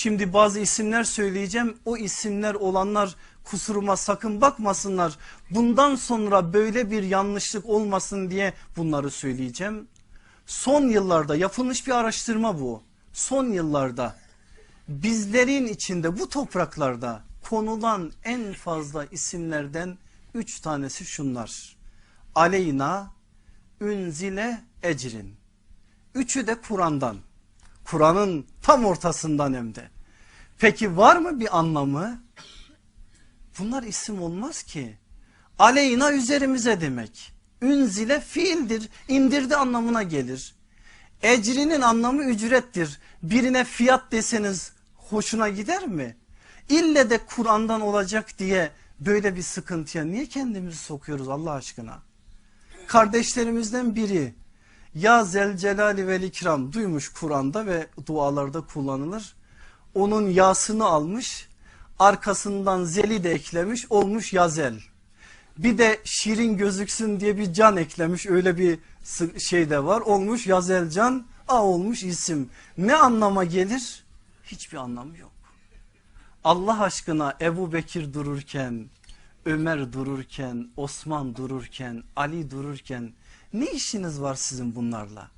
Şimdi bazı isimler söyleyeceğim. O isimler olanlar kusuruma sakın bakmasınlar. Bundan sonra böyle bir yanlışlık olmasın diye bunları söyleyeceğim. Son yıllarda yapılmış bir araştırma bu. Son yıllarda bizlerin içinde bu topraklarda konulan en fazla isimlerden üç tanesi şunlar. Aleyna, Ünzile, Ecrin. Üçü de Kur'an'dan. Kur'an'ın tam ortasından hem de. Peki var mı bir anlamı? Bunlar isim olmaz ki. Aleyna üzerimize demek. Ünzile fiildir, indirdi anlamına gelir. Ecrinin anlamı ücrettir. Birine fiyat deseniz hoşuna gider mi? İlle de Kur'an'dan olacak diye böyle bir sıkıntıya niye kendimizi sokuyoruz Allah aşkına? Kardeşlerimizden biri ya Zelcelali vel İkram duymuş Kur'an'da ve dualarda kullanılır. Onun yasını almış arkasından zeli de eklemiş olmuş yazel. Bir de şirin gözüksün diye bir can eklemiş öyle bir şey de var olmuş yazelcan a olmuş isim. Ne anlama gelir? Hiçbir anlamı yok. Allah aşkına Ebu Bekir dururken, Ömer dururken, Osman dururken, Ali dururken ne işiniz var sizin bunlarla?